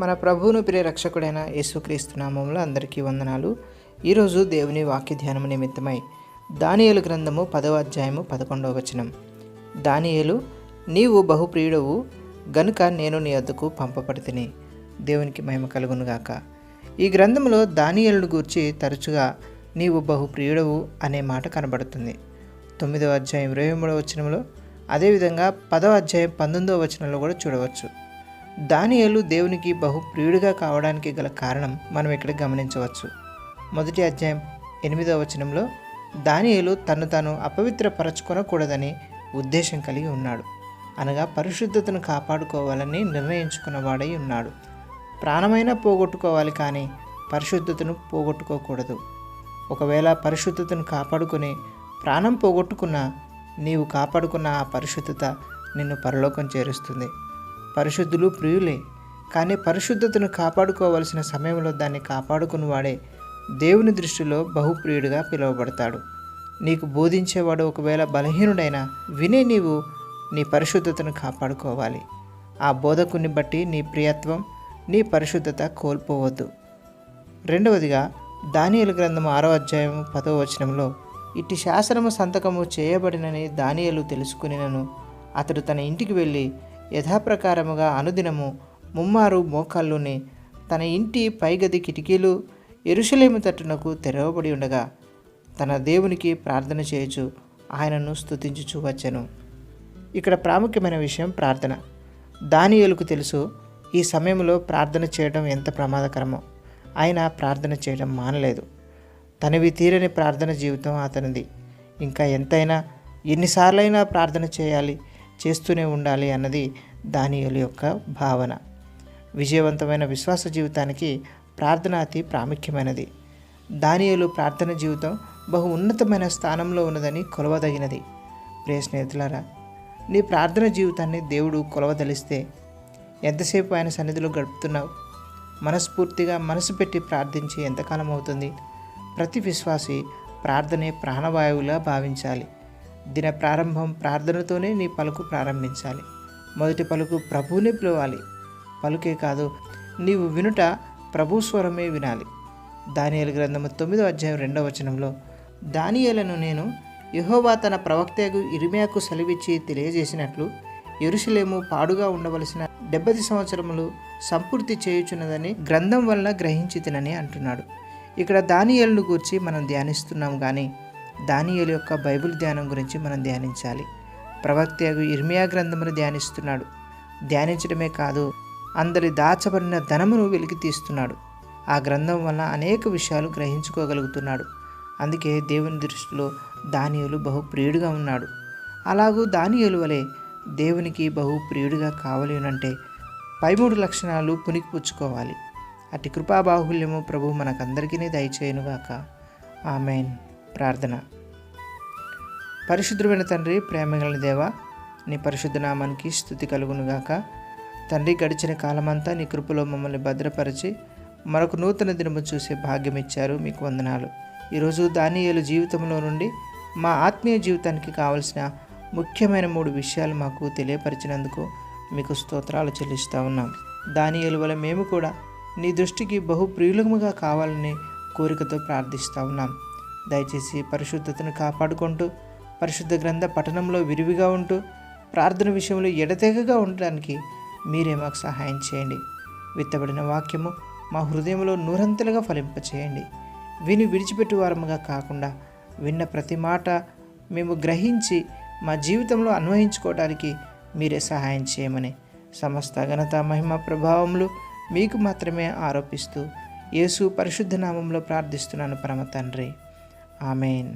మన ప్రభువును ప్రియ రక్షకుడైన యేసుక్రీస్తు నామంలో అందరికీ వందనాలు. ఈరోజు దేవుని వాక్య ధ్యానము నిమిత్తమై దానియేలు గ్రంథము పదవ అధ్యాయము పదకొండవ వచనం. దానియేలు నీవు బహుప్రియుడవు గనుక నేను నీ వద్దకు పంపబడితిని. దేవునికి మహిమ కలుగునుగాక. ఈ గ్రంథంలో దానియేలును గూర్చి తరచుగా నీవు బహుప్రియుడవు అనే మాట కనబడుతుంది. తొమ్మిదవ అధ్యాయం ఇరవై మూడవ వచనంలో అదేవిధంగా పదవ అధ్యాయం పంతొమ్మిదవ వచనంలో కూడా చూడవచ్చు. దానియేలు దేవునికి బహు ప్రియుడిగా కావడానికి గల కారణం మనం ఇక్కడ గమనించవచ్చు. మొదటి అధ్యాయం ఎనిమిదవ వచనంలో దానియేలు తను తాను అపవిత్రపరచుకొనకూడదని ఉద్దేశం కలిగి ఉన్నాడు. అనగా పరిశుద్ధతను కాపాడుకోవాలని నిర్ణయించుకున్నవాడై ఉన్నాడు. ప్రాణమైన పోగొట్టుకోవాలి కానీ పరిశుద్ధతను పోగొట్టుకోకూడదు. ఒకవేళ పరిశుద్ధతను కాపాడుకుని ప్రాణం పోగొట్టుకున్నా నీవు కాపాడుకున్న ఆ పరిశుద్ధత నిన్ను పరలోకం చేరుస్తుంది. పరిశుద్ధులు ప్రియులే. కానీ పరిశుద్ధతను కాపాడుకోవలసిన సమయంలో దాన్ని కాపాడుకుని వాడే దేవుని దృష్టిలో బహుప్రియుడిగా పిలువబడతాడు. నీకు బోధించేవాడు ఒకవేళ బలహీనుడైనా వినే నీవు నీ పరిశుద్ధతను కాపాడుకోవాలి. ఆ బోధకుని బట్టి నీ ప్రియత్వం నీ పరిశుద్ధత కోల్పోవద్దు. రెండవదిగా దానియలు గ్రంథం ఆరో అధ్యాయం పదో వచనంలో ఇట్టి శాసనము సంతకము చేయబడినని దానియలు తెలుసుకునినను. అతడు తన ఇంటికి వెళ్ళి యథాప్రకారముగా అనుదినము ముమ్మారు మోకాళ్ళుని తన ఇంటి పైగది కిటికీలు ఎరుషలేము తట్టునకు తెరవబడి ఉండగా తన దేవునికి ప్రార్థన చేయొచ్చు ఆయనను స్థుతించుచూ వచ్చను. ఇక్కడ ప్రాముఖ్యమైన విషయం ప్రార్థన. దానియులకు తెలుసు ఈ సమయంలో ప్రార్థన చేయడం ఎంత ప్రమాదకరమో. ఆయన ప్రార్థన చేయడం మానలేదు. తనవి తీరని ప్రార్థన జీవితం అతనిది. ఇంకా ఎంతైనా ఎన్నిసార్లైనా ప్రార్థన చేయాలి. చేస్తూనే ఉండాలి అన్నది దానియులు యొక్క భావన. విజయవంతమైన విశ్వాస జీవితానికి ప్రార్థన అతి ప్రాముఖ్యమైనది. దానియులు ప్రార్థన జీవితం బహు ఉన్నతమైన స్థానంలో ఉన్నదని కొలవదగినది. ప్రియ స్నేహితులారా నీ ప్రార్థన జీవితాన్ని దేవుడు కొలవదలిస్తే ఎంతసేపు ఆయన సన్నిధిలో గడుపుతున్నావు? మనస్ఫూర్తిగా మనసు పెట్టి ప్రార్థించి ఎంతకాలం అవుతుంది? ప్రతి విశ్వాసి ప్రార్థనే ప్రాణవాయువులా భావించాలి. దిన ప్రారంభం ప్రార్థనతోనే నీ పలుకు ప్రారంభించాలి. మొదటి పలుకు ప్రభువునే పిలవాలి. పలుకే కాదు నీవు వినుట ప్రభు స్వరమే వినాలి. దానియలు గ్రంథము తొమ్మిదో అధ్యాయం రెండవ వచనంలో దానియలను నేను యహోవా తన ప్రవక్తకు ఇరిమియాకు సెలవిచ్చి తెలియజేసినట్లు ఎరుసలేము పాడుగా ఉండవలసిన డెబ్బది సంవత్సరములు సంపూర్తి చేయుచున్నదని గ్రంథం వలన గ్రహించి తినని అంటున్నాడు. ఇక్కడ దానియలను గూర్చి మనం ధ్యానిస్తున్నాం కానీ దానియేలు యొక్క బైబిల్ ధ్యానం గురించి మనం ధ్యానించాలి. ప్రవక్త ఇర్మియా గ్రంథమును ధ్యానిస్తున్నాడు. ధ్యానించడమే కాదు అందరి దాచబడిన ధనమును వెలికి తీస్తున్నాడు. ఆ గ్రంథం వల్ల అనేక విషయాలు గ్రహించుకోగలుగుతున్నాడు. అందుకే దేవుని దృష్టిలో దానియులు బహుప్రియుడిగా ఉన్నాడు. అలాగూ దానియులు వలె దేవునికి బహు ప్రియుడిగా కావాలి అంటే పై మూడు లక్షణాలు పునికిపుచ్చుకోవాలి అటు కృపాబాహుల్యము ప్రభు మనకందరికీ దయచేయనుగాక. ఆమెన్. ప్రార్థన. పరిశుద్ధమైన తండ్రి ప్రేమగల దేవ నీ పరిశుద్ధ నామానికి స్థుతి కలుగునుగాక. తండ్రి గడిచిన కాలమంతా నీ కృపలో మమ్మల్ని భద్రపరిచి మరొక నూతన దినము చూసే భాగ్యం ఇచ్చారు మీకు వందనాలు. ఈరోజు దానియలు జీవితంలో నుండి మా ఆత్మీయ జీవితానికి కావలసిన ముఖ్యమైన మూడు విషయాలు మాకు తెలియపరిచినందుకు మీకు స్తోత్రాలు చెల్లిస్తూ ఉన్నాం. దానియేలు వల్ల మేము కూడా నీ దృష్టికి బహు ప్రియులముగా కావాలని కోరికతో ప్రార్థిస్తూ ఉన్నాం. దయచేసి పరిశుద్ధతను కాపాడుకుంటూ పరిశుద్ధ గ్రంథ పఠనంలో విరివిగా ఉంటూ ప్రార్థన విషయంలో ఎడతెగగా ఉండడానికి మీరే మాకు సహాయం చేయండి. విత్తబడిన వాక్యము మా హృదయంలో నూరంతలుగా ఫలింపచేయండి. విని విడిచిపెట్టు వారముగా కాకుండా విన్న ప్రతి మాట మేము గ్రహించి మా జీవితంలో అన్వయించుకోవడానికి మీరే సహాయం చేయమని సమస్త ఘనత మహిమ ప్రభావములు మీకు మాత్రమే ఆరోపిస్తూ యేసు పరిశుద్ధ నామంలో ప్రార్థిస్తున్నాను పరమ తండ్రి. ఆమెన్